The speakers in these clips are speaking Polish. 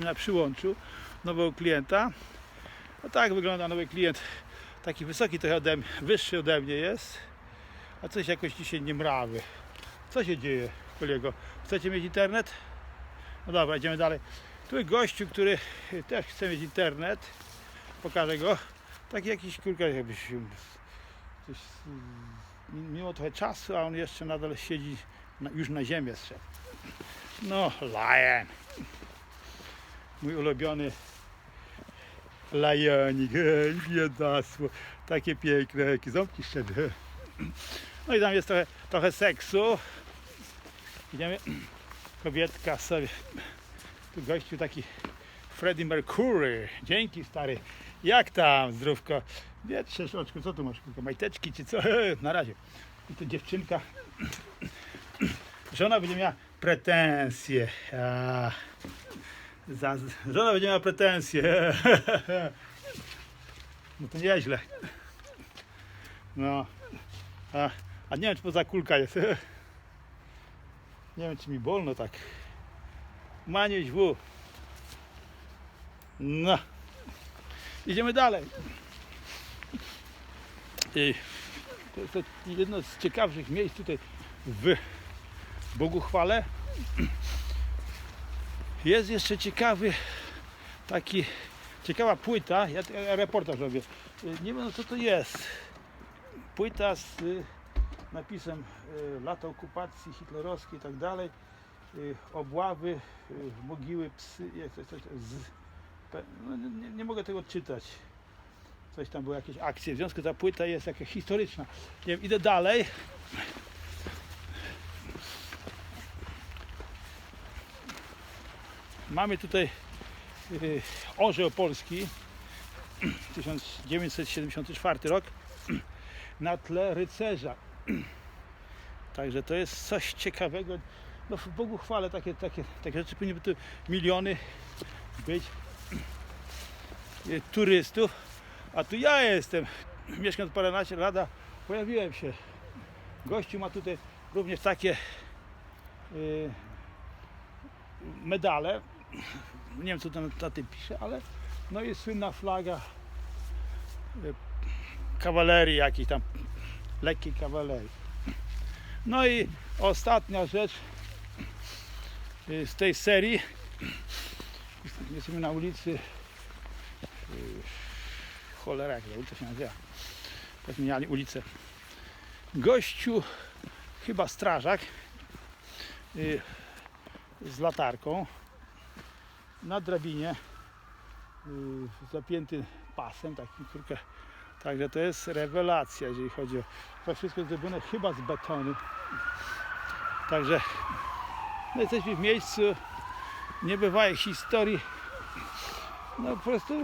Na przyłączu nowego klienta. No tak wygląda nowy klient. Taki wysoki trochę ode mnie, wyższy ode mnie jest. A coś jakoś dzisiaj nie mrawy. Co się dzieje, kolego? Chcecie mieć internet? No dobra, idziemy dalej. Tu jest gościu, który też chce mieć internet. Pokażę go. Taki jakiś kurka jakbyś coś, mimo trochę czasu, a on jeszcze nadal siedzi na, już na ziemię zszedł. No, lion mój ulubiony lajonik, biedactwo, takie piękne, jakie ząbki szczerze. No i tam jest trochę, trochę seksu. Idziemy, kobietka sobie, tu gościu taki Freddie Mercury, dzięki stary, jak tam zdrówko, wietrze oczku, co tu masz, kurwa, majteczki czy co, na razie. I tu dziewczynka, żona będzie miała pretensje, a. Za, żona będzie miała pretensje. No to nieźle. No. A, a nie wiem, czy poza kulka jest. Nie wiem, czy mi wolno tak. Manieś w. No. Idziemy dalej. I to jest jedno z ciekawszych miejsc tutaj w Boguchwale. Jest jeszcze ciekawy taki ciekawa płyta. Ja, reportaż robię. Y, Nie wiem co to jest. Płyta z y, napisem y, lata okupacji hitlerowskiej i tak dalej. Obławy, mogiły, psy. To, to, z, no, nie, nie mogę tego czytać. Coś tam były jakieś akcje. W związku z tym ta płyta jest jakaś historyczna. Nie wiem, idę dalej. Mamy tutaj y, orzeł polski 1974 rok na tle rycerza. Także to jest coś ciekawego. No w Bogu chwale takie, takie, takie rzeczy powinny tu miliony być y, turystów. A tu ja jestem, mieszkam tu paręnaście lat, a pojawiłem się. Gościu ma tutaj również takie y, medale. Nie wiem co tam tym pisze, ale no jest słynna flaga y, kawalerii, jakiejś tam lekkiej kawalerii. No i ostatnia rzecz y, z tej serii. Jesteśmy na ulicy y, cholera, jak ta ulica się nazywa. Tak zmieniali ulicę. Gościu, chyba strażak, z latarką na drabinie yy, zapięty pasem takim kurkę. Także to jest rewelacja, jeżeli chodzi o to wszystko zrobione chyba z betonu. Także no jesteśmy w miejscu niebywałej historii. No po prostu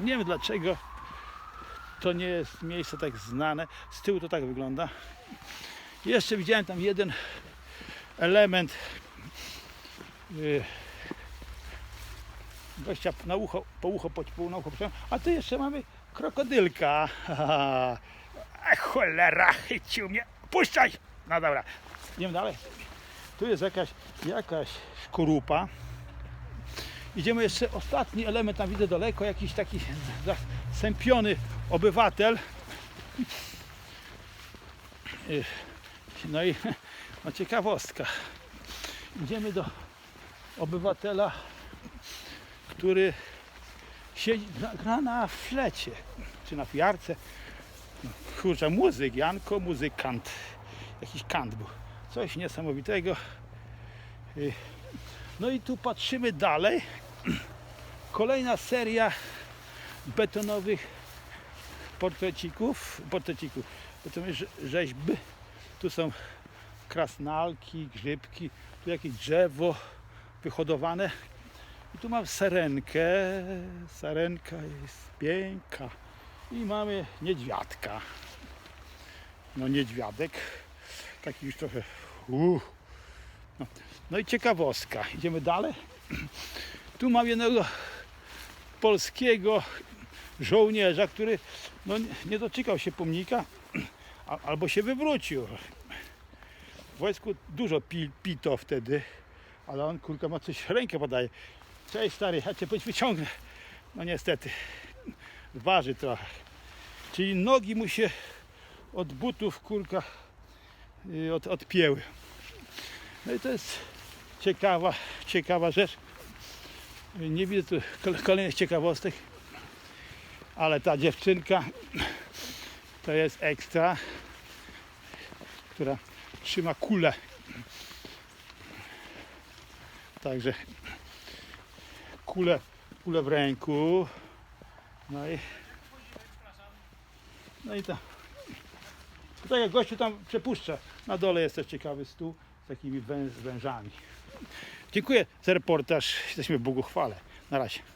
nie wiem dlaczego to nie jest miejsce tak znane. Z tyłu to tak wygląda. Jeszcze widziałem tam jeden element yy, gościa na ucho, po ucho, po, po na ucho, a tu jeszcze mamy krokodylka. A cholera, chycił mnie. Puszczaj! No dobra, idziemy dalej. Tu jest jakaś, jakaś skorupa. Idziemy jeszcze ostatni element, tam widzę daleko, jakiś taki zasępiony obywatel. No i no ciekawostka. Idziemy do obywatela, który siedzi, gra, na flecie, czy na fiarce. No, kurczę, muzyk, Janko, muzykant. Jakiś kant był. Coś niesamowitego. Y, No i tu patrzymy dalej. Kolejna seria betonowych portrecików, portrecików, rzeźb. Tu są krasnalki, grzybki, tu jakieś drzewo wyhodowane. I tu mam sarenkę. Sarenka jest piękna. I mamy niedźwiadka. No niedźwiadek. Taki już trochę. Uh. No. no i ciekawostka. Idziemy dalej. Tu mam jednego polskiego żołnierza, który no, nie- doczekał się pomnika albo się wywrócił. W wojsku dużo pi, pito wtedy, ale on kurka ma coś rękę podaje. Cześć stary, ja cię wyciągnę. No niestety, waży trochę. Czyli nogi mu się od butów kurka y, od, odpięły. No i to jest ciekawa, ciekawa rzecz. Nie widzę tu kol- kolejnych ciekawostek, ale ta dziewczynka to jest ekstra, która trzyma kulę. Także kulę, kulę w ręku. No i no i. To tak jak gościu tam przepuszcza. Na dole jest też ciekawy stół z takimi wężami. Dziękuję za reportaż. Jesteśmy Bogu chwale. Na razie.